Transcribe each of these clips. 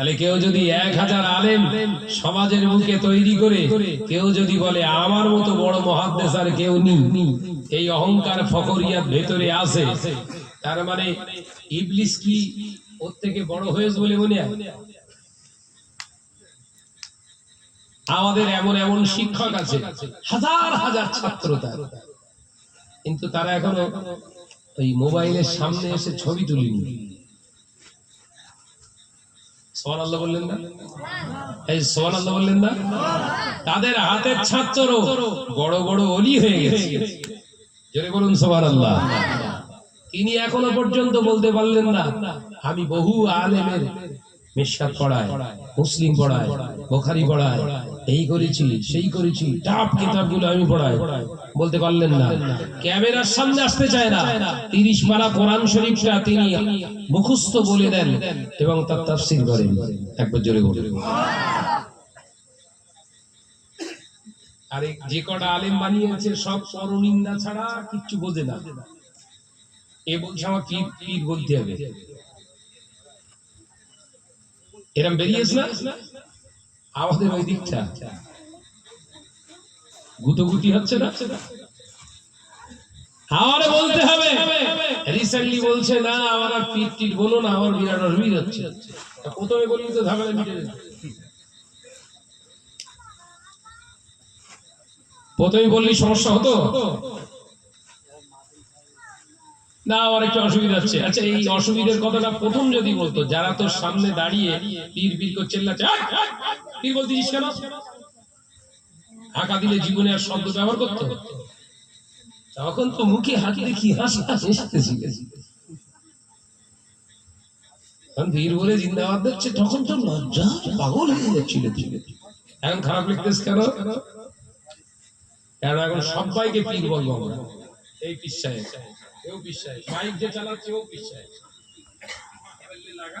তাহলে কেউ যদি এক হাজার আলেম সমাজের মুখে তৈরি করে, কেউ যদি বলে, আমার মতো বড় মহাদ্দেশ আর কেউ নি এই অহংকার ফকরিয়াত ভেতরে আছে। তার মানে ইবলিস কি ওর থেকে বড় হয়েছে বলে মনে হয়? আমাদের এমন এমন শিক্ষক আছে, হাজার হাজার ছাত্র তার। কিন্তু তারা এখনও ওই মোবাইলের সামনে এসে ছবি তুলিনি। তাদের ছাত্র বড় বড় অলি হয়ে গেছে। বলুন আল্লাহ তিনি এখনও পর্যন্ত বলতে পারলেন না, আমি বহু আলেমের মিশাদ পড়ায়, মুসলিম পড়ায়, বোখারি পড়ায় এই করেছি সেই করেছি টাপ কিতাবগুলো আমি পড়াই। বলতে পারলেন না। ক্যামেরার সামনে আসতে চায় না। তিরিশ পারা কোরআন শরীফটা তিনি মুখস্থ বলে দেন এবং তার তাফসীর করেন। একবার জোরে বলে আরে, যে কটা আলেম বানিয়েছে, সব পরনিন্দা ছাড়া কিচ্ছু বোঝে না। এ বলছে আমার পীর পীর বলতে হবে। এরম বেরিয়েছে না? আমাদের ওই দিকটা। গুতগুতি হচ্ছে না? আমার বলতে হবে। রিসেন্টলি বলছে না আমার আর পীর টির বলো না আমার বিরাট হচ্ছে। প্রথমে বললি তো ঝামেলা মিটে প্রথমে বললি সমস্যা হতো? না আমার একটু অসুবিধা হচ্ছে। আচ্ছা এই অসুবিধার কথাটা প্রথম যদি বলতো যারা তোর সামনে দাঁড়িয়ে পীর পীর করছে চিল্লাচ্ছে, "আয়, আয়, আয়!" বলতেছিস কেন হাঁকা দিলে জীবনে আর শব্দ ব্যবহার করতো? তখন তো মুখে হাত দেখি হাসি হাসি হাসতে শিখেছি তখন বলে জিন্দাবাদ দিচ্ছে তখন তো লজ্জা পাগল হয়ে যাচ্ছিল। এখন খারাপ লিখতেছ কেন? কারণ এখন সবাইকে পীর বলব এই পীর এও পীর সাহেব মাইক যে চালাচ্ছে ও পীর লাগা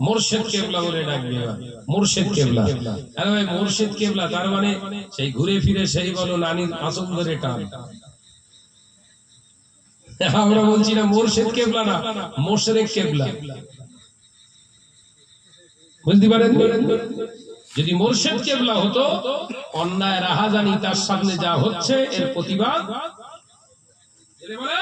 মোরশেদ কেবলা বলে ডাকবে। মোরশেদ কেবলা। আরে ভাই, মোরশেদ কেবলা, তার মানে সেই ঘুরে ফিরে সেই বলো নানির আসল ধরে টান। আমরা বলছি না মোরশেদ কেবলা না, মোশরেক কেবলা। বুঝতে পারেন? যদি মোরশেদ কেবলা হতো, অন্যায়, রাহাজানি তার সামনে যা হচ্ছে, এর প্রতিবাদ? হতো।